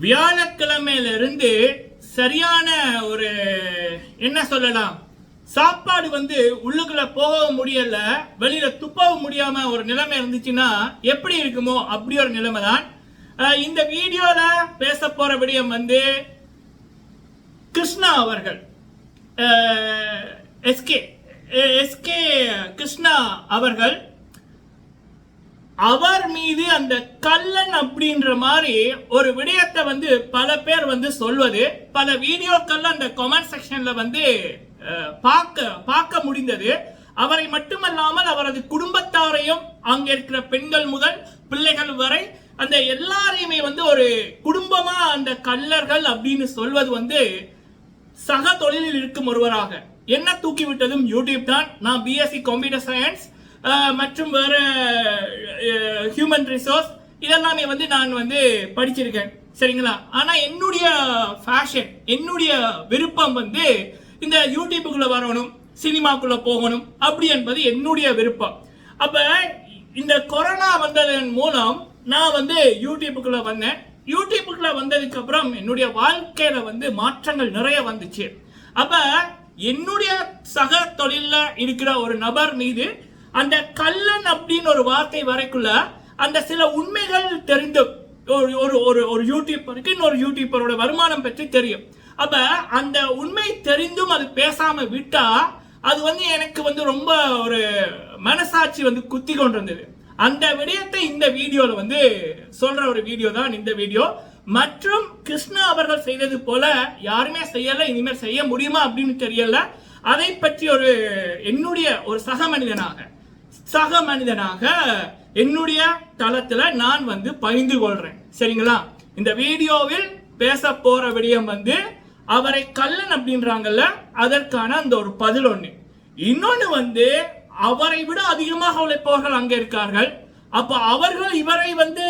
வியாழக்கிழமையிலிருந்து சரியான ஒரு என்ன சொல்லலாம் சாப்பாடு வந்து உள்ளுக்குள்ள போகவும் முடியல வெளியில துப்பவும் முடியாம ஒரு நிலைமை இருந்துச்சுன்னா எப்படி இருக்குமோ அப்படி ஒரு நிலைமை தான் இந்த வீடியோல பேச போற விடயம் வந்து கிருஷ்ணா அவர்கள். எஸ்கே எஸ்கே கிருஷ்ணா அவர்கள் அவர் மீது அந்த கல்லன் அப்படின்ற மாதிரி ஒரு விடயத்தை வந்து பல பேர் வந்து சொல்வது பல வீடியோக்கள் அந்த கமெண்ட் செக்ஷன்ல வந்து பார்க்க பார்க்க முடிந்தது. அவரை மட்டுமல்லாமல் அவரது குடும்பத்தாரையும் அங்க இருக்கிற பெண்கள் முதல் பிள்ளைகள் வரை அந்த எல்லாரையுமே வந்து ஒரு குடும்பமா அந்த கல்லர்கள் அப்படின்னு சொல்வது வந்து சக தொழிலில் இருக்கும் ஒருவராக. என்ன தூக்கிவிட்டதும் யூடியூப் தான். நான் பிஎஸ்சி கம்ப்யூட்டர் சயின்ஸ் மற்றும் வேறு ஹியூமன் ரிசோர்ஸ் இதெல்லாமே வந்து நான் வந்து படிச்சிருக்கேன். சரிங்களா? ஆனால் என்னுடைய ஃபேஷன் என்னுடைய விருப்பம் வந்து இந்த யூடியூபுக்குள்ளே வரணும் சினிமாக்குள்ளே போகணும் அப்படி என்பது என்னுடைய விருப்பம். அப்போ இந்த கொரோனா வந்ததன் மூலம் நான் வந்து யூடியூபுக்குள்ளே வந்தேன். யூடியூபுக்குள்ளே வந்ததுக்கப்புறம் என்னுடைய வாழ்க்கையில் வந்து மாற்றங்கள் நிறைய வந்துச்சு. அப்போ என்னுடைய சக தொழிலில் இருக்கிற ஒரு நபர் மீது அந்த கல்லன் அப்படின்னு ஒரு வார்த்தை வரைக்குள்ள அந்த சில உண்மைகள் தெரிந்து ஒரு ஒரு ஒரு ஒரு யூடியூப்பருக்கு இன்னொரு யூடியூப்பரோட வருமானம் பற்றி தெரியும். அப்ப அந்த உண்மை தெரிந்தும் அது பேசாம விட்டா அது வந்து எனக்கு வந்து ரொம்ப ஒரு மனசாட்சி வந்து குத்தி கொண்டிருந்தது. அந்த விடயத்தை இந்த வீடியோல வந்து சொல்ற ஒரு வீடியோ தான் இந்த வீடியோ. மற்றும் கிருஷ்ணா அவர்கள் செய்தது போல யாருமே செய்யல இனிமேல் செய்ய முடியுமா அப்படின்னு தெரியல. அதை பற்றி ஒரு என்னுடைய ஒரு சக மனிதனாக சக மனிதனாக என்னுடைய தளத்துல நான் வந்து பகிர்ந்து கொள்றேன். சரிங்களா? இந்த வீடியோவில் பேச போற விடயம் வந்து அவரை கல்லன் அப்படின்றாங்கல்ல அதற்கான அந்த ஒரு பதில் ஒண்ணு. இன்னொன்னு வந்து அவரை விட அதிகமாக உழைப்பவர்கள் அங்கே இருக்கார்கள். அப்ப அவர்கள் இவரை வந்து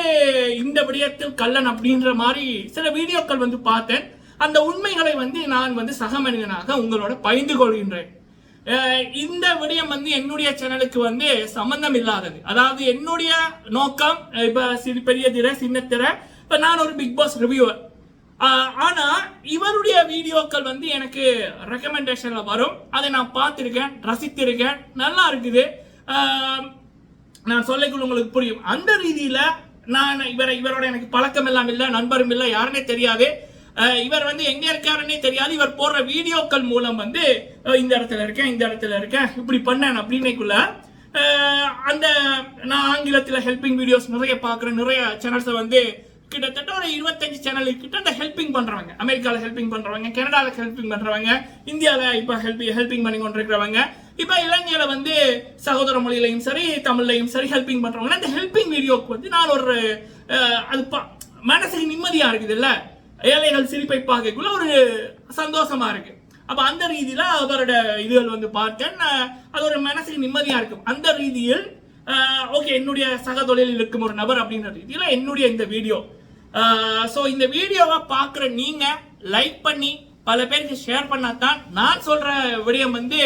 இந்த விடயத்தில் கல்லன் அப்படின்ற மாதிரி சில வீடியோக்கள் வந்து பார்த்தேன். அந்த உண்மைகளை வந்து நான் வந்து சக மனிதனாக உங்களோட பகிர்ந்து கொள்கின்றேன். இந்த விடயம் வந்து என்னுடைய சேனலுக்கு வந்து சம்பந்தம் இல்லாதது அதாவது என்னுடைய நோக்கம் இப்போ இப்ப சிறு பெரிய திரை சின்ன திரை இப்ப நான் ஒரு பிக் பாஸ் ரிவ்யூவர் ஆனா இவருடைய வீடியோக்கள் வந்து எனக்கு ரெக்கமெண்டேஷன்ல வரும். அதை நான் பார்த்துருக்கேன் ரசித்திருக்கேன் நல்லா இருக்குது. நான் சொல்லிக்கொள்ள உங்களுக்கு புரியும். அந்த ரீதியில நான் இவரை இவரோட எனக்கு பழக்கம் எல்லாம் இல்லை நண்பரும் இல்லை யாருன்னே தெரியாது. இவர் வந்து எங்க இருக்காருன்னே தெரியாது. இவர் போடுற வீடியோக்கள் மூலம் வந்து இந்த இடத்துல இருக்கேன் இந்த இடத்துல இருக்கேன் இப்படி பண்ணேன் அப்படின்னைக்குள்ள அந்த நான் ஆங்கிலத்தில் ஹெல்பிங் வீடியோஸ் நிறைய பார்க்குறேன். நிறைய சேனல்ஸை வந்து கிட்டத்தட்ட ஒரு இருபத்தஞ்சு சேனல் கிட்ட அந்த ஹெல்பிங் பண்ணுறவங்க அமெரிக்காவில் ஹெல்பிங் பண்ணுறவங்க கனடாவில் ஹெல்பிங் பண்ணுறவங்க இந்தியாவில் இப்போ ஹெல்பிங் ஹெல்பிங் பண்ணி கொண்டிருக்கிறவங்க இப்போ இளைஞர்களை வந்து சகோதர மொழியிலையும் சரி தமிழ்லையும் சரி ஹெல்பிங் பண்ணுறவங்க அந்த ஹெல்பிங் வீடியோக்கு வந்து நான் ஒரு அது பா- மனசுக்கு நிம்மதியாக இருக்குது இல்லை ஏழைகள் சிரிப்பை பார்க்கக்குள்ள ஒரு சந்தோஷமா இருக்கு. அப்போ அந்த ரீதியில் அவரோட இதுகள் வந்து பார்த்தேன். நான் அது ஒரு மனசுக்கு நிம்மதியா இருக்கும். அந்த ரீதியில் ஓகே என்னுடைய சக தொழிலில் இருக்கும் ஒரு நபர் அப்படின்ற ரீதியில் என்னுடைய இந்த வீடியோ. ஸோ இந்த வீடியோவை பார்க்குற நீங்கள் லைக் பண்ணி பல பேருக்கு ஷேர் பண்ணாதான் நான் சொல்கிற விடயம் வந்து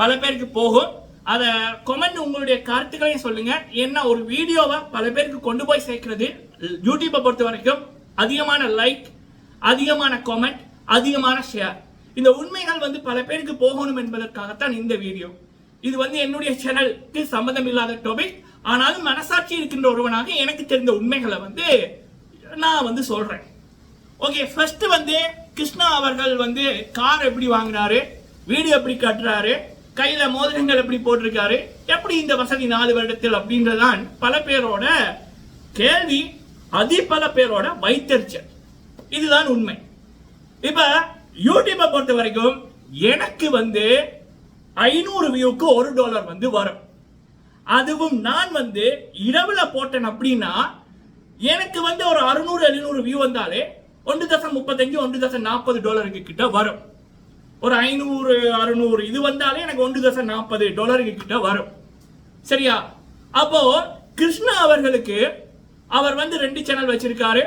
பல பேருக்கு போகும். அதை கொமெண்ட் உங்களுடைய கருத்துக்களையும் சொல்லுங்கள் ஏன்னா ஒரு வீடியோவை பல பேருக்கு கொண்டு போய் சேர்க்கிறது? யூடியூப்பை பொறுத்த வரைக்கும் அதிகமான லைக் அதிகமான காமெண்ட் அதிகமான ஷேர் இந்த உண்மைகள் வந்து பல பேருக்கு போகணும் என்பதற்காகத்தான் இந்த வீடியோ இது வந்து என்னுடைய சேனலுக்கு சம்மந்தம் இல்லாத டாபிக் ஆனாலும் மனசாட்சி இருக்கின்ற ஒருவனாக எனக்கு தெரிந்த உண்மைகளை வந்து நான் வந்து சொல்றேன். ஓகே ஃபர்ஸ்ட் வந்து கிருஷ்ணா அவர்கள் வந்து கார் எப்படி வாங்கினாரு வீடு எப்படி கட்டுறாரு கையில மோதிரங்கள் எப்படி போட்டிருக்காரு எப்படி இந்த வசதி நாலு வருடத்தில் அப்படின்றதான் பல பேரோட கேள்வி அதி பல பேரோட வைத்தறிச்சல். இதுதான் உண்மை. இப்ப யூடியூப்பை பொறுத்த வரைக்கும் எனக்கு வந்து ஐநூறு வியூக்கு ஒரு டாலர் வந்து வரும். அதுவும் நான் வந்து இரவுல போட்டேன் அப்படின்னா எனக்கு வந்து ஒரு அறுநூறு எழுநூறு வியூ வந்தாலே ஒன்று தசம் முப்பத்தஞ்சு ஒன்று தசம் நாற்பது டாலருக்கு கிட்ட வரும். ஒரு ஐநூறு அறுநூறு இது வந்தாலே எனக்கு ஒன்று தசம் நாற்பது டாலருக்கு கிட்ட வரும். சரியா? அப்போ கிருஷ்ணா அவர்களுக்கு அவர் வந்து ரெண்டு சேனல் வச்சிருக்காரு.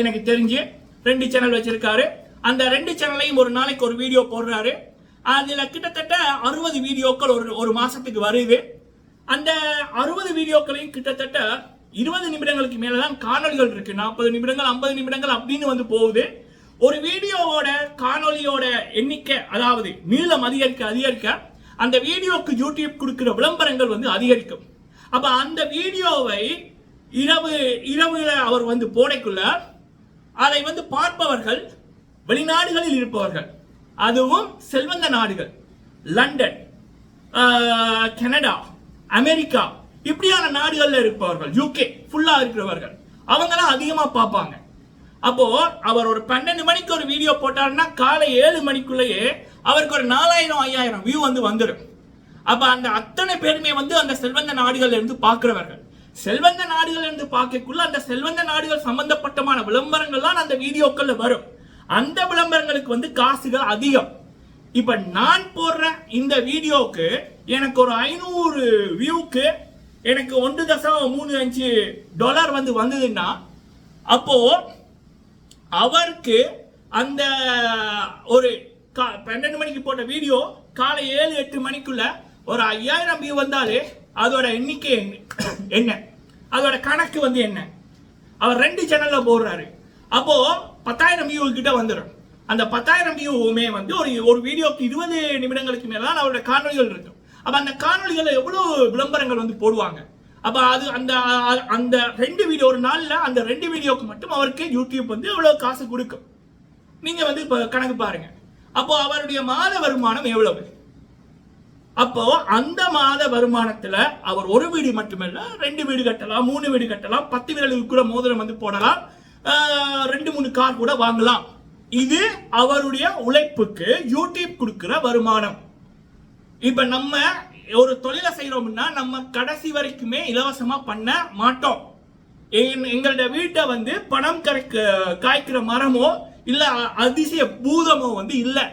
எனக்கு தெரிஞ்சு ரெண்டு சேனல் வச்சிருக்காரு. அந்த ரெண்டு சேனலையும் ஒரு நாளைக்கு ஒரு வீடியோ போடுறாரு. அதில் கிட்டத்தட்ட அறுபது வீடியோக்கள் ஒரு ஒரு மாதத்துக்கு வருது. அந்த அறுபது வீடியோக்களையும் கிட்டத்தட்ட இருபது நிமிடங்களுக்கு மேலே தான் காணொலிகள் இருக்கு. நாற்பது நிமிடங்கள் ஐம்பது நிமிடங்கள் அப்படின்னு வந்து போகுது. ஒரு வீடியோவோட காணொளியோட எண்ணிக்கை அதாவது நீளம் அதிகரிக்க அதிகரிக்க அந்த வீடியோக்கு யூடியூப் கொடுக்குற விளம்பரங்கள் வந்து அதிகரிக்கும். அப்போ அந்த வீடியோவை இரவு இரவுல அவர் வந்து போடைக்குள்ள அதை வந்து பார்ப்பவர்கள் வெளிநாடுகளில் இருப்பவர்கள். அதுவும் செல்வந்த நாடுகள். லண்டன் கனடா அமெரிக்கா இப்படியான நாடுகளில் இருப்பவர்கள் யூகே ஃபுல்லாக இருக்கிறவர்கள். அவங்களாம் அதிகமாக பார்ப்பாங்க. அப்போ அவர் ஒரு பன்னெண்டு மணிக்கு ஒரு வீடியோ போட்டாருன்னா காலை ஏழு மணிக்குள்ளேயே அவருக்கு ஒரு நாலாயிரம் ஐயாயிரம் வியூ வந்து வந்துடும் அப்போ அந்த அத்தனை பேருமே வந்து அந்த செல்வந்த நாடுகள்ல இருந்து பார்க்குறவர்கள். செல்வந்த நாடுகள் இருந்து பார்க்கக்குள்ள அந்த செல்வந்த நாடுகள் சம்பந்தப்பட்டமான விளம்பரங்கள்லாம் அந்த வீடியோக்கள்ல வரும். அந்த விளம்பரங்களுக்கு வந்து காசுகள் அதிகம். இப்ப நான் போடுற இந்த வீடியோக்கு எனக்கு ஒரு ஐநூறு வியூக்கு எனக்கு ஒன்று தசம் மூணு அஞ்சு டாலர் வந்து வந்ததுன்னா அப்போ அவருக்கு அந்த ஒரு கா- பன்னெண்டு மணிக்கு போட்ட வீடியோ காலை ஏழு எட்டு மணிக்குள்ள ஒரு ஐயாயிரம் வியூ வந்தாலே அதோட எண்ணிக்கை என்ன- அதோட கணக்கு வந்து என்ன? அவர் ரெண்டு சேனல்ல போடுறாரு. அப்போ பத்தாயிரம் வியூ கிட்ட வந்துடும் அந்த பத்தாயிரம் வியூவுமே வந்து ஒரு ஒரு வீடியோக்கு இருபது நிமிடங்களுக்கு மேல தான் அவரோட காணொலிகள் இருக்கும். அப்போ அந்த காணொலிகளில் எவ்வளோ விளம்பரங்கள் வந்து போடுவாங்க? அப்போ அது அந்த அந்த ரெண்டு வீடியோ ஒரு நாளில் அந்த ரெண்டு வீடியோக்கு மட்டும் அவருக்கு யூடியூப் வந்து எவ்வளோ காசு கொடுக்கும்? நீங்கள் வந்து இப்போ கணக்கு பாருங்க. அப்போ அவருடைய மாத வருமானம் எவ்வளவு? அப்போ அந்த மாத வருமானத்துல அவர் ஒரு வீடு மட்டுமல்ல ரெண்டு வீடு கட்டலாம் மூணு வீடு கட்டலாம் பத்து விரலுக்கு கூட மோதிரம் வந்து போடலாம் ரெண்டு மூணு கார் கூட வாங்கலாம். இது அவருடைய உழைப்புக்கு யூடியூப் கொடுக்கிற வருமானம். இப்ப நம்ம ஒரு தொழிலை செய்யறோம்னா நம்ம கடைசி வரைக்குமே இலவசமா பண்ண மாட்டோம். எங்களோட வீட்டை வந்து பணம் கரைக்க காய்க்கிற மரமோ இல்ல அதிசய பூதமோ வந்து இல்லை.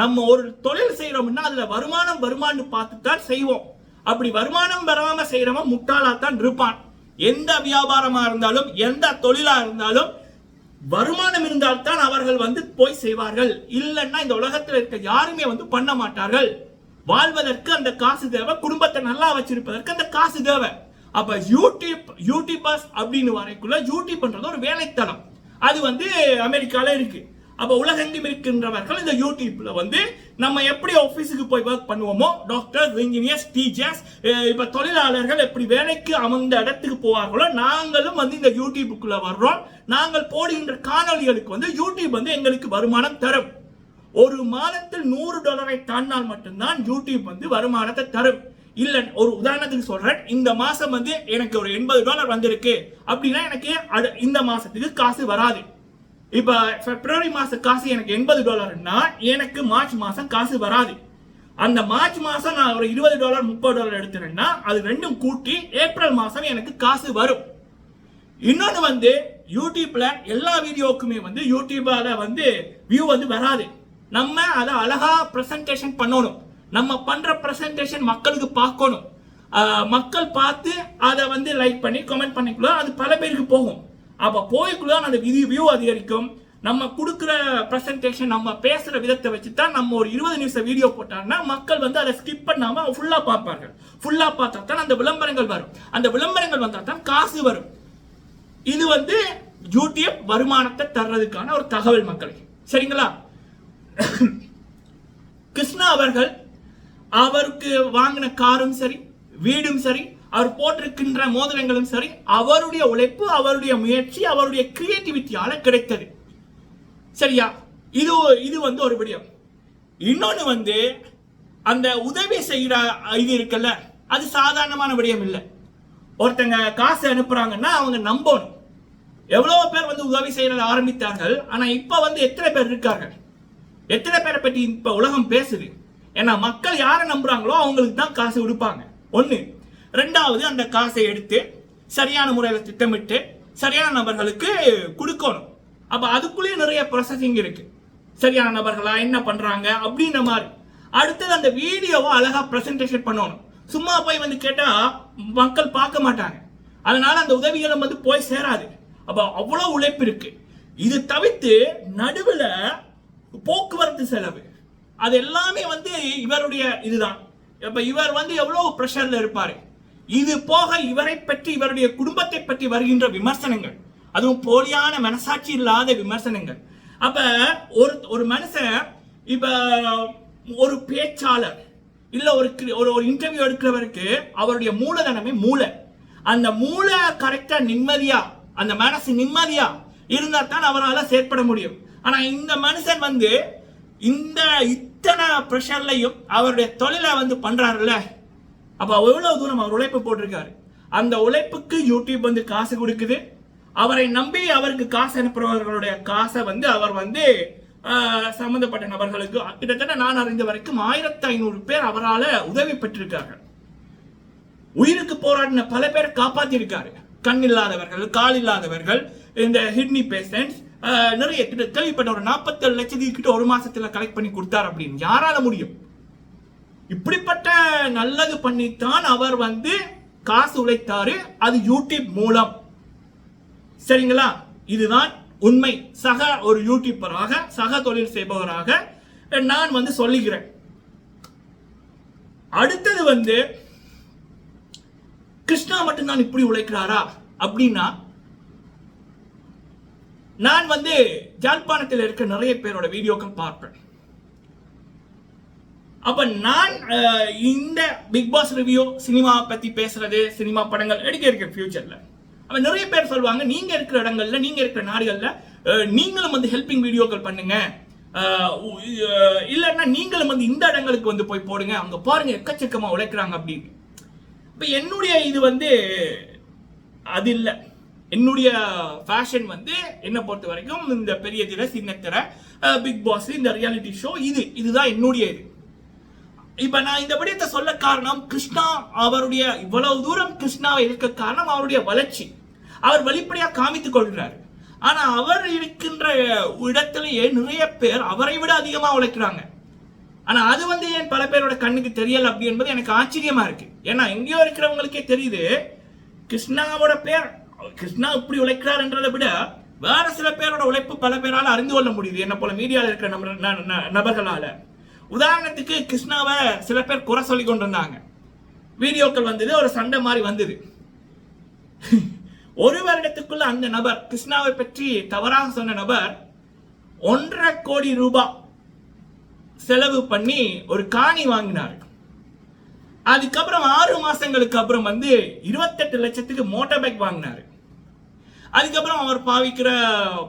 நம்ம ஒரு தொழில் செய்யறோம்னா அதுல வருமானம் வருமானு பார்த்து தான் செய்வோம். அப்படி வருமானம் வராம செய்யறவன் முட்டாளா தான் இருப்பான். எந்த வியாபாரமா இருந்தாலும் எந்த தொழிலா இருந்தாலும் வருமானம் இருந்தால்தான் அவர்கள் வந்து போய் செய்வார்கள். இல்லைன்னா இந்த உலகத்தில் இருக்க யாருமே வந்து பண்ண மாட்டார்கள். வாழ்வதற்கு அந்த காசு தேவை குடும்பத்தை நல்லா வச்சிருப்பதற்கு அந்த காசு தேவை. அப்ப யூடியூப் யூடியூபர்ஸ் அப்படின்னு வரைக்குள்ள யூடியூப்ன்றது ஒரு வேலைத்தளம் அது வந்து அமெரிக்கால இருக்கு. அப்போ உலகெங்கும் இருக்கின்றவர்கள் இந்த யூடியூப்ல வந்து நம்ம எப்படி ஆஃபீஸுக்கு போய் ஒர்க் பண்ணுவோமோ டாக்டர் இன்ஜினியர்ஸ் டீச்சர்ஸ் இப்போ தொழிலாளர்கள் எப்படி வேலைக்கு அமர்ந்த இடத்துக்கு போவார்களோ நாங்களும் வந்து இந்த யூடியூபுக்குள்ளே வர்றோம். நாங்கள் போடுகின்ற காணொளிகளுக்கு வந்து யூடியூப் வந்து எங்களுக்கு வருமானம் தரும். ஒரு மாதத்தில் நூறு டாலரை தாண்டினால் மட்டும்தான் யூடியூப் வந்து வருமானத்தை தரும். இல்லை ஒரு உதாரணத்துக்கு சொல்றேன். இந்த மாதம் வந்து எனக்கு ஒரு எண்பது டாலர் வந்திருக்கு. அப்படின்னா எனக்கு இந்த மாதத்துக்கு காசு வராது. இப்போ பிப்ரவரி மாத காசு எனக்கு எண்பது டாலர்னா எனக்கு மார்ச் மாதம் காசு வராது. அந்த மார்ச் மாதம் நான் ஒரு இருபது டாலர் முப்பது டாலர் எடுத்துனேன்னா அது ரெண்டும் கூட்டி ஏப்ரல் மாதம் எனக்கு காசு வரும். இன்னொன்று வந்து யூடியூப்பில் எல்லா வீடியோக்குமே வந்து யூடியூபால வந்து வியூ வந்து வராது. நம்ம அதை அழகாக ப்ரெசன்டேஷன் பண்ணணும். நம்ம பண்ணுற ப்ரெசன்டேஷன் மக்களுக்கு பார்க்கணும். மக்கள் பார்த்து அதை வந்து லைக் பண்ணி கமெண்ட் பண்ணிக்கலாம். அது பல பேருக்கு போகும். அப்போ போய்க்குள்ள அந்த விதி வியூ அதிகரிக்கும். நம்ம கொடுக்குற ப்ரெசன்டேஷன் நம்ம பேசுகிற விதத்தை வச்சு தான் நம்ம ஒரு இருபது நிமிஷம் வீடியோ போட்டாங்கன்னா மக்கள் வந்து அதை ஸ்கிப் பண்ணாமல் ஃபுல்லாக பார்ப்பார்கள். ஃபுல்லாக பார்த்தா தான் அந்த விளம்பரங்கள் வரும். அந்த விளம்பரங்கள் வந்தால் தான் காசு வரும். இது வந்து யூடியூப் வருமானத்தை தர்றதுக்கான ஒரு தகவல் மக்களுக்கு சரிங்களா? கிருஷ்ணா அவர்கள் அவருக்கு வாங்கின காரும் சரி வீடும் சரி அவர் போட்டிருக்கின்ற மோதிரங்களும் சரி அவருடைய உழைப்பு அவருடைய முயற்சி அவருடைய கிரியேட்டிவிட்டியால கிடைத்தது. சரியா? இது இது வந்து ஒரு விடயம். இன்னொன்று வந்து அந்த உதவி செய்கிற இது இருக்குல்ல அது சாதாரணமான விடயம் இல்லை. ஒருத்தங்க காசு அனுப்புறாங்கன்னா அவங்க நம்பணும். எவ்வளோ பேர் வந்து உதவி செய்யறத ஆரம்பித்தார்கள் ஆனால் இப்போ வந்து எத்தனை பேர் இருக்கார்கள்? எத்தனை பேரை பற்றி இப்போ உலகம் பேசுது? ஏன்னா மக்கள் யாரை நம்புறாங்களோ அவங்களுக்கு தான் காசு கொடுப்பாங்க. ஒன்று ரெண்டாவது அந்த காசை எடுத்து சரியான முறையில் திட்டமிட்டு சரியான நபர்களுக்கு கொடுக்கணும். அப்போ அதுக்குள்ளேயே நிறைய ப்ராசஸிங் இருக்கு. சரியான நபர்களா என்ன பண்ணுறாங்க அப்படின்ற மாதிரி. அடுத்தது அந்த வீடியோவை அழகாக ப்ரெசன்டேஷன் பண்ணணும். சும்மா போய் வந்து கேட்டால் மக்கள் பார்க்க மாட்டாங்க. அதனால அந்த உதவிகளும் வந்து போய் சேராது. அப்போ அவ்வளோ உழைப்பு இருக்கு. இது தவிர்த்து நடுவில் போக்குவரத்து செலவு. அது எல்லாமே வந்து இவருடைய இதுதான். இப்போ இவர் வந்து எவ்வளோ ப்ரெஷரில் இருப்பார்? இது போக இவரை பற்றி இவருடைய குடும்பத்தை பற்றி வருகின்ற விமர்சனங்கள். அதுவும் போலியான மனசாட்சி இல்லாத விமர்சனங்கள். அப்ப ஒரு ஒரு மனுஷன் இப்ப ஒரு பேச்சாளர் இல்ல ஒரு ஒரு ஒரு இன்டர்வியூ எடுக்கிறவருக்கு அவருடைய மூலதனமே மூளை அந்த மூளை கரெக்டா நிம்மதியா அந்த மனசு நிம்மதியா இருந்தா தான் அவரால் செயற்பட முடியும். ஆனா இந்த மனுஷன் வந்து இந்த இத்தனை ப்ரெஷர்லையும் அவருடைய தொழிலை வந்து பண்றாருல்ல? அப்ப எவ்வளோ தூரம் அவர் உழைப்பு போட்டிருக்காரு? அந்த உழைப்புக்கு யூடியூப் வந்து காசு கொடுக்குது. அவரை நம்பி அவருக்கு காசு அனுப்புறவர்களுடைய காசை வந்து அவர் வந்து சம்மந்தப்பட்ட சம்பந்தப்பட்ட நபர்களுக்கு கிட்டத்தட்ட நான் அறிந்த வரைக்கும் ஆயிரத்தி ஐநூறு பேர் அவரால் உதவி பெற்றிருக்கார்கள். உயிருக்கு போராடின பல பேர் காப்பாற்றியிருக்காரு கண் இல்லாதவர்கள் கால் இல்லாதவர்கள் இந்த கிட்னி பேஷண்ட்ஸ் நிறைய கிட்ட கேள்விப்பட்ட ஒரு நாற்பத்தேழு லட்சத்துக்கிட்ட ஒரு மாசத்துல கலெக்ட் பண்ணி கொடுத்தார் அப்படின்னு யாரால முடியும்? இப்படிப்பட்ட நல்லது பண்ணித்தான் அவர் வந்து காசு உழைத்தாரு. அது யூடியூப் மூலம். சரிங்களா? இதுதான் உண்மை. சக ஒரு யூடியூபராக சக தொழில் செய்பவராக நான் வந்து சொல்லுகிறேன். அடுத்தது வந்து கிருஷ்ணா மட்டும்தான் இப்படி உழைக்கிறாரா? அப்படின்னா நான் வந்து ஜாழ்ப்பாணத்தில் இருக்க நிறைய பேரோட வீடியோக்கள் பார்ப்பேன். அப்போ நான் இந்த பிக் பாஸ் ரிவ்யூ சினிமா பற்றி பேசுறது சினிமா படங்கள் எடுக்க இருக்கேன் ஃபியூச்சரில் அப்போ நிறைய பேர் சொல்லுவாங்க நீங்கள் இருக்கிற இடங்கள்ல நீங்கள் இருக்கிற நாடுகளில் நீங்களும் வந்து ஹெல்பிங் வீடியோக்கள் பண்ணுங்க. உ- இல்லைன்னா நீங்களும் வந்து இந்த இடங்களுக்கு வந்து போய் போடுங்க. அங்கே பாருங்க எக்கச்சக்கமாக உழைக்கிறாங்க அப்படின்னு. இப்போ என்னுடைய இது வந்து அது இல்லை. என்னுடைய ஃபேஷன் வந்து என்னை பொறுத்த வரைக்கும் இந்த பெரிய திரை சின்ன திரை பிக் பாஸ் இந்த ரியாலிட்டி ஷோ இது இதுதான் என்னுடைய இது. இப்ப நான் இந்த விடயத்தை சொல்ல காரணம் கிருஷ்ணா அவருடைய இவ்வளவு தூரம் கிருஷ்ணாவை இருக்க காரணம் அவருடைய வளர்ச்சி. அவர் வெளிப்படையா காமித்துக் கொள்கிறார். ஆனா அவர் இருக்கின்ற இடத்திலேயே நிறைய பேர் அவரை விட அதிகமா உழைக்கிறாங்க. ஆனா அது வந்து ஏன் பல பேரோட கண்ணுக்கு தெரியல அப்படி என்பது எனக்கு ஆச்சரியமா இருக்கு. ஏன்னா எங்கேயோ இருக்கிறவங்களுக்கே தெரியுது கிருஷ்ணாவோட பேர் கிருஷ்ணா இப்படி உழைக்கிறார் என்றதை விட வேற சில பேரோட உழைப்பு பல பேரால் அறிந்து கொள்ள முடியுது. என்ன போல மீடியாவில் இருக்கிற நபர் ந- ந- நபர்களால. உதாரணத்துக்கு கிருஷ்ணாவை சில பேர் குறை சொல்லி கொண்டிருந்தாங்க. வீடியோக்கள் வந்தது ஒரு சண்டை மாதிரி வந்தது. ஒரு வருடத்துக்குள்ள அந்த நபர் கிருஷ்ணாவை பற்றி தவறாக சொன்ன நபர் ஒன்றரை கோடி ரூபாய் செலவு பண்ணி ஒரு காணி வாங்கினார். அதுக்கப்புறம் ஆறு மாசங்களுக்கு அப்புறம் வந்து இருபத்தெட்டு லட்சத்துக்கு மோட்டார் பைக் வாங்கினாரு. அதுக்கப்புறம் அவர் பாவிக்கிற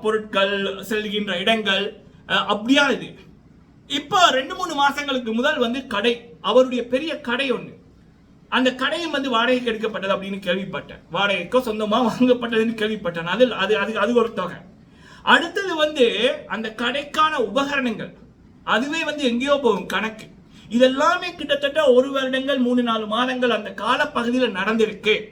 பொருட்கள் செல்கின்ற இடங்கள் அப்படியா இது. இப்போ ரெண்டு மூணு மாசங்களுக்கு முதல் வந்து கடை அவருடைய பெரிய கடை ஒன்று அந்த கடையும் வந்து வாடகைக்கு எடுக்கப்பட்டது அப்படின்னு கேள்விப்பட்டேன். வாடகைக்கோ சொந்தமாக வாங்கப்பட்டதுன்னு கேள்விப்பட்டேன். அதில் அது அது அது ஒரு தொகை. அடுத்தது வந்து அந்த கடைக்கான உபகரணங்கள். அதுவே வந்து எங்கேயோ போகும் கணக்கு. இதெல்லாமே கிட்டத்தட்ட ஒரு வருடங்கள் மூணு நாலு மாதங்கள் அந்த காலப்பகுதியில் நடந்திருக்கு.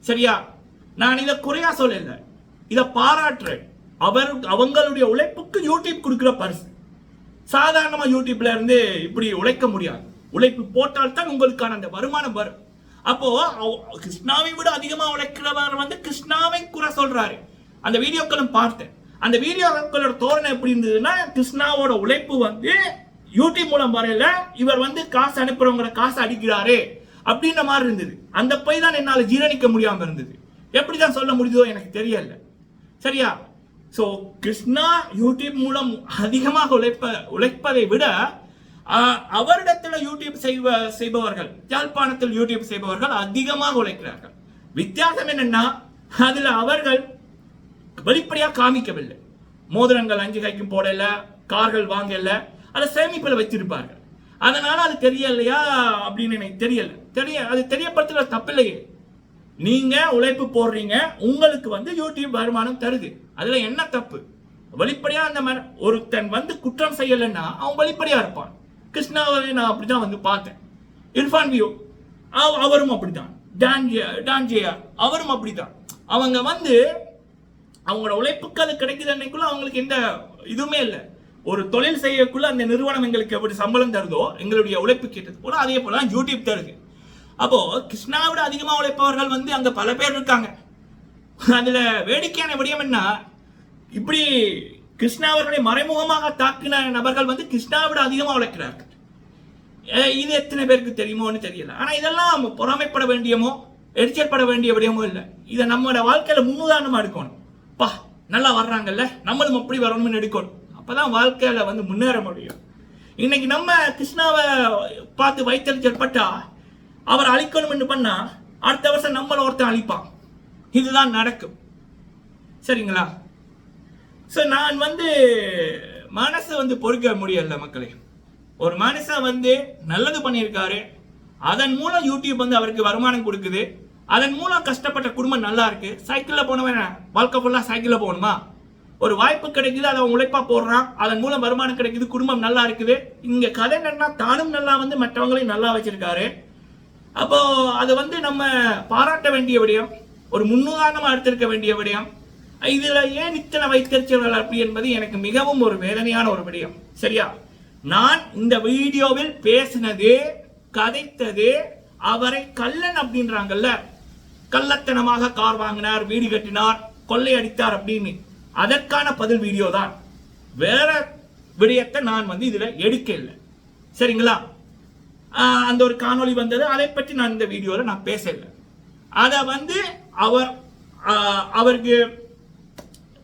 சரியா? நான் இதை குறையா சொல்லல. இதை பாராட்டுறேன். அவர் அவங்களுடைய உழைப்புக்கு யூடியூப் கொடுக்குற பரிசு. சாதாரணமாக யூடியூப்ல இருந்து இப்படி உழைக்க முடியாது. உழைப்பு போட்டால் தான் உங்களுக்கான அந்த வருமானம் வரும். அப்போ அவ- கிருஷ்ணாவை விட அதிகமாக உழைக்கிறவர் வந்து கிருஷ்ணாவை குறை சொல்றாரு. அந்த வீடியோக்களும் பார்த்தேன். அந்த வீடியோக்களோட தோரணை எப்படி இருந்ததுன்னா கிருஷ்ணாவோட உழைப்பு வந்து யூடியூப் மூலம் வரையில இவர் வந்து காசு அனுப்புறவங்கள காசு அடிக்கிறாரு அப்படின்ற மாதிரி இருந்தது. அந்த போய் தான் என்னால் ஜீரணிக்க முடியாமல் இருந்தது. எப்படி தான் சொல்ல முடியுதோ எனக்கு தெரியல. சரியா? ஸோ கிருஷ்ணா யூடியூப் மூலம் அதிகமாக உழைப்ப உழைப்பதை விட அவரிடத்தில் யூடியூப் செய்வ செய்பவர்கள் யாழ்ப்பாணத்தில் யூடியூப் செய்பவர்கள் அதிகமாக உழைக்கிறார்கள். வித்தியாசம் என்னன்னா அதில் அவர்கள் வெளிப்படையாக காமிக்கவில்லை. மோதிரங்கள் அஞ்சு கைக்கும் போடல கார்கள் வாங்கல அதை சேமிப்பில் வச்சிருப்பார்கள் அதனால அது தெரியலையா அப்படின்னு எனக்கு தெரியல. தெரிய அது தெரியப்படுத்துகிற தப்பில்லையே. நீங்க உழைப்பு போடுறீங்க உங்களுக்கு வந்து யூடியூப் வருமானம் தருது. அதுல என்ன தப்பு? வெளிப்படையா அந்த மாதிரி ஒருத்தன் வந்து குற்றம் செய்யலைன்னா அவன் வெளிப்படையா இருப்பான். கிருஷ்ணாவை நான் அப்படிதான் வந்து பார்த்தேன். இர்ஃபான் வியூ அவரும் அப்படிதான் டான்ஜியா டான்ஜியா அவரும் அப்படிதான் அவங்க வந்து அவங்களோட உழைப்புக்கு அது கிடைக்குது அன்னைக்குள்ள அவங்களுக்கு எந்த இதுவுமே இல்லை. ஒரு தொழில் செய்யக்குள்ள அந்த நிறுவனம் எங்களுக்கு எப்படி சம்பளம் தருதோ எங்களுடைய உழைப்பு கேட்டது போல அதே போல யூடியூப் தருது. அப்போ கிருஷ்ணாவிட அதிகமா உழைப்பவர்கள் வந்து அங்க பல பேர் இருக்காங்க. அதுல வேடிக்கையான விடயம் என்ன? இப்படி கிருஷ்ணாவர்களை மறைமுகமாக தாக்கின நபர்கள் வந்து கிருஷ்ணாவை விட அதிகமாக உழைக்கிறார்கள் இது எத்தனை பேருக்கு தெரியுமோன்னு தெரியல. ஆனா இதெல்லாம் பொறாமைப்பட வேண்டியமோ எரிச்சல்பட வேண்டிய விடயமோ இல்லை. இதை நம்மளோட வாழ்க்கையில முன்னுதாரணமா எடுக்கணும். பா நல்லா வர்றாங்கல்ல நம்மளும் அப்படி வரணும்னு எடுக்கணும். அப்பதான் வாழ்க்கையில வந்து முன்னேற முடியும். இன்னைக்கு நம்ம கிருஷ்ணாவை பார்த்து வைத்தறிச்சல் பட்டா அவர் அழிக்கணும்னு பண்ணா அடுத்த வருஷம் நம்மள ஒருத்தன் அழிப்பான். இதுதான் நடக்கும். சரிங்களா? ஸோ நான் வந்து மனசை வந்து பொறுக்க முடியல மக்களே. ஒரு மனுஷன் வந்து நல்லது பண்ணியிருக்காரு. அதன் மூலம் யூடியூப் வந்து அவருக்கு வருமானம் கொடுக்குது. அதன் மூலம் கஷ்டப்பட்ட குடும்பம் நல்லா இருக்கு. சைக்கிளில் போனவன் வாழ்க்கை ஃபுல்லாக சைக்கிளில் போகணுமா? ஒரு வாய்ப்பு கிடைக்குது அதை அவன் உழைப்பா போடுறான். அதன் மூலம் வருமானம் கிடைக்குது குடும்பம் நல்லா இருக்குது. இங்க கதை என்னன்னா தானும் நல்லா வந்து மற்றவங்களையும் நல்லா வச்சிருக்காரு. அப்போ அது வந்து நம்ம பாராட்ட வேண்டிய விடயம் ஒரு முன்னுதாரணமாக எடுத்திருக்க வேண்டிய விடயம். இதில் ஏன் இத்தனை வைத்தறிச்சல்கள் அப்படி என்பது எனக்கு மிகவும் ஒரு வேதனையான ஒரு விடயம். சரியா? நான் இந்த வீடியோவில் பேசினது கதைத்தது அவரை கல்லன் அப்படின்றாங்கல்ல. கள்ளத்தனமாக கார் வாங்கினார் வீடு கட்டினார் கொள்ளையடித்தார் அப்படின்னு. அதற்கான பதில் வீடியோ தான் வேற விடயத்தை நான் வந்து இதில் எடுக்க இல்லை சரிங்களா? அந்த ஒரு காணொளி வந்தது. அதை பற்றி நான் இந்த வீடியோவில் நான் பேசல. அதை வந்து அவர் ஆஹ் அவருக்கு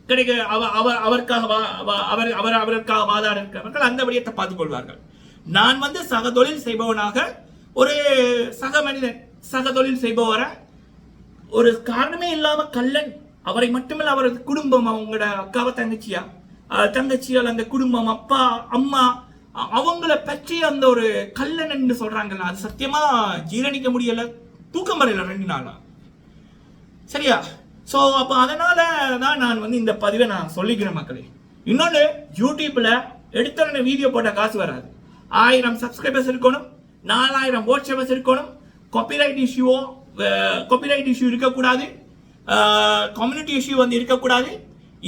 கிடைக்க அவ அவர் அவருக்காக வா- அவர் அவர் அவருக்காக வாதாட இருக்கிறவர்கள் அந்த விடயத்தை பார்த்துக் கொள்வார்கள். நான் வந்து சக தொழில் செய்பவனாக ஒரு சக மனிதன் சக தொழில் செய்பவரை ஒரு காரணமே இல்லாம கள்ளன். அவரை மட்டுமல்ல அவரது குடும்பம் அவங்களோட அக்காவை தங்கச்சியா தங்கச்சியால் அந்த குடும்பம் அப்பா அம்மா அவங்கள பற்றி அந்த ஒரு கள்ளன் சொல்றாங்கல்ல அது சத்தியமா ஜீரணிக்க முடியல? தூக்கம் வரல ரெண்டு நாளா? சரியா? ஸோ அப்போ அதனால தான் நான் வந்து இந்த பதிவை நான் சொல்லிக்கிறேன் மக்களே. இன்னொன்று யூடியூப்பில் எடுத்தோடனே வீடியோ போட்ட காசு வராது. ஆயிரம் சப்ஸ்கிரைபர்ஸ் இருக்கணும் நாலாயிரம் வாட்ஸ்அப்பர்ஸ் இருக்கணும் காப்பிரைட் இஷ்யூவோ காப்பிரைட் இஷ்யூ இருக்கக்கூடாது கம்யூனிட்டி இஷ்யூ வந்து இருக்கக்கூடாது.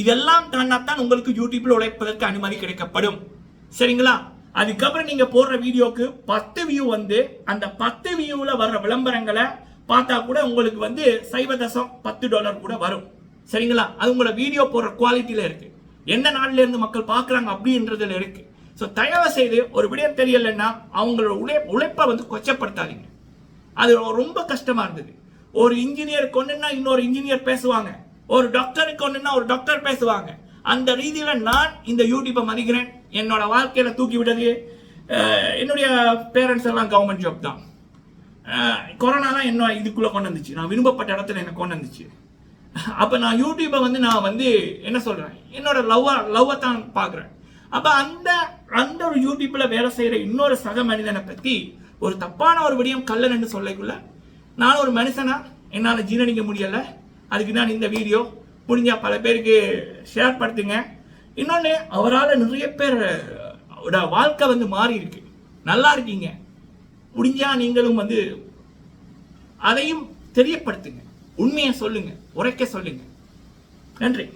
இதெல்லாம் தாண்டாத்தான் உங்களுக்கு யூடியூப்பில் உழைப்பதற்கு அனுமதி கிடைக்கப்படும். சரிங்களா? அதுக்கப்புறம் நீங்க போடுற வீடியோக்கு பத்து வியூ வந்து அந்த பத்து வியூவில் வர்ற விளம்பரங்களை பார்த்தா கூட உங்களுக்கு வந்து சைவ தசம் பத்து டாலர் கூட வரும். சரிங்களா? அது உங்களோட வீடியோ போடுற குவாலிட்டியில் இருக்கு. எந்த நாள்ல இருந்து மக்கள் பார்க்குறாங்க அப்படின்றதுல இருக்கு. ஸோ தயவு செய்து ஒரு விடயம் தெரியலைன்னா அவங்களோட உழை உழைப்பை வந்து கொச்சப்படுத்தாதீங்க. அது ரொம்ப கஷ்டமா இருந்தது. ஒரு இன்ஜினியர் கொண்டுன்னா இன்னொரு இன்ஜினியர் பேசுவாங்க. ஒரு டாக்டருக்கு ஒன்றுன்னா ஒரு டாக்டர் பேசுவாங்க. அந்த ரீதியில் நான் இந்த யூடியூப்பை மதிக்கிறேன். என்னோட வாழ்க்கையில் தூக்கி விட்டது என்னுடைய பேரண்ட்ஸ் எல்லாம் கவர்மெண்ட் ஜாப் தான். கொரோனாலாம் என்ன இதுக்குள்ளே கொண்டு வந்துச்சு. நான் விரும்பப்பட்ட இடத்துல என்னை கொண்டு வந்துச்சு. அப்போ நான் யூடியூப்பை வந்து நான் வந்து என்ன சொல்கிறேன் என்னோட லவ்வாக லவ்வை தான் பார்க்குறேன். அப்போ அந்த அந்த ஒரு யூடியூப்பில் வேலை செய்கிற இன்னொரு சக மனிதனை பற்றி ஒரு தப்பான ஒரு விடயம் கல்லன் என்று சொல்லக்குள்ள நான் ஒரு மனுஷனா? என்னால் ஜீரணிக்க முடியலை. அதுக்கு தான் இந்த வீடியோ முடிஞ்சா பல பேருக்கு ஷேர் படுத்துங்க. இன்னொன்று அவரால் நிறைய பேர் வாழ்க்கை வந்து மாறி இருக்கு. நல்லா இருக்கீங்க. முடிஞ்சா நீங்களும் வந்து அதையும் தெரியப்படுத்துங்க. உண்மையை சொல்லுங்க. உரைக்க சொல்லுங்க. நன்றி.